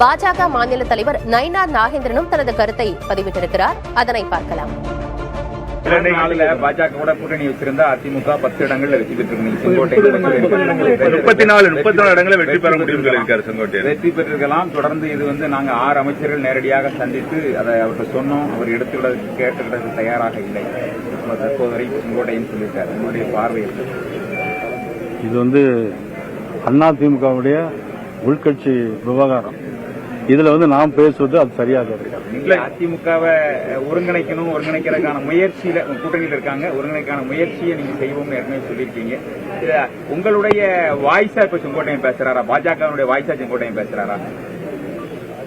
பாஜக மாநில தலைவர் நயினார் நாகேந்திரனும் தனது கருத்தை பதிவிட்டிருக்கிறார். அதனை பார்க்கலாம். இரண்டு நாளுல பாஜக கூட கூட்டணி வச்சிருந்தா அதிமுக பத்து இடங்கள்ல வெற்றி பெற்றிருக்கு செங்கோட்டை முப்பத்தி நாலு முப்பத்தி நாலு இடங்களை வெற்றி பெற முடியும் வெற்றி பெற்றிருக்கலாம். தொடர்ந்து இது வந்து நாங்க ஆறு அமைச்சர்கள் நேரடியாக சந்தித்து அதை அவர்கிட்ட சொன்னோம். அவர் எடுத்துக்கிட கேட்டுக்கிட தயாராக இல்லை. தற்போது வரை செங்கோட்டையன் சொல்லியிருக்காரு உங்களுடைய பார்வை எப்படி? இது வந்து அதிமுகவுடைய உள்கட்சி விவகாரம். இதுல வந்து நாம் பேசுவது அது சரியாக இருக்காது அதிமுகவை ஒருங்கிணைக்கணும் ஒருங்கிணைக்கிறதுக்கான முயற்சியில கூட்டணியில் இருக்காங்க. ஒருங்கிணைக்கான முயற்சியை நீங்க செய்வோம்னு ஏற்கனவே சொல்லியிருக்கீங்க. உங்களுடைய வாய்ஸா இப்ப செங்கோட்டையன் பேசுறாரா? பாஜகவுடைய வாய்ஸா செங்கோட்டையன் பேசுறாரா?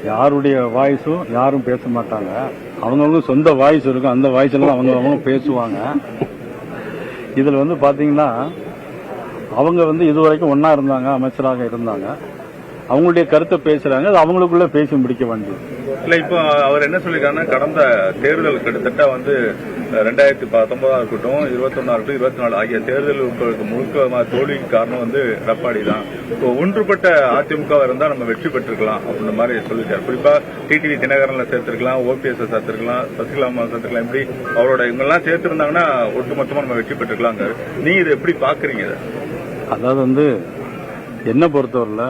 யாருடைய வாய்ஸும் யாரும் பேச மாட்டாங்க. அவங்கவுங்க சொந்த வாய்ஸ் இருக்கும் அந்த வாய்ஸ்ல தான் அவங்க அவங்க பேசுவாங்க. இதுல வந்து பாத்தீங்கன்னா அவங்க வந்து இதுவரைக்கும் ஒன்னா இருந்தாங்க அமைச்சராக இருந்தாங்க. அவங்களுடைய கருத்தை பேசுறாங்க அது அவங்களுக்குள்ள பேசி முடிக்க வேண்டியது. இல்ல இப்போ அவர் என்ன சொல்லிருக்காருன்னா கடந்த தேர்தல் கிட்டத்தட்ட வந்து ரெண்டாயிரத்தி பத்தொன்பதா இருக்கட்டும் இருபத்தொன்னா இருக்கட்டும் இருபத்தி நாலு ஆகிய தேர்தல்களுக்கு முழுக்க தோல்விக்கு காரணம் வந்து எடப்பாடி தான். இப்போ ஒன்றுபட்ட அதிமுக இருந்தா நம்ம வெற்றி பெற்றிருக்கலாம் அப்படின்ற மாதிரி சொல்லியிருக்காரு. குறிப்பா டிடிவி தினகரன்ல சேர்த்திருக்கலாம் ஓபிஎஸ் சேர்த்திருக்கலாம் சசிகலா சேர்த்திருக்கலாம் இப்படி அவரோட இவங்கெல்லாம் சேர்த்திருந்தாங்கன்னா ஒட்டுமொத்தமா நம்ம வெற்றி பெற்றிருக்கலாங்க நீங்க இதை எப்படி பாக்குறீங்க அதாவது வந்து என்ன பொறுத்தவரையில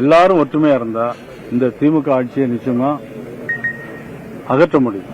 எல்லாரும் ஒற்றுமையா இருந்தா இந்த திமுக ஆட்சியை நிச்சயமா அகற்ற முடியும்.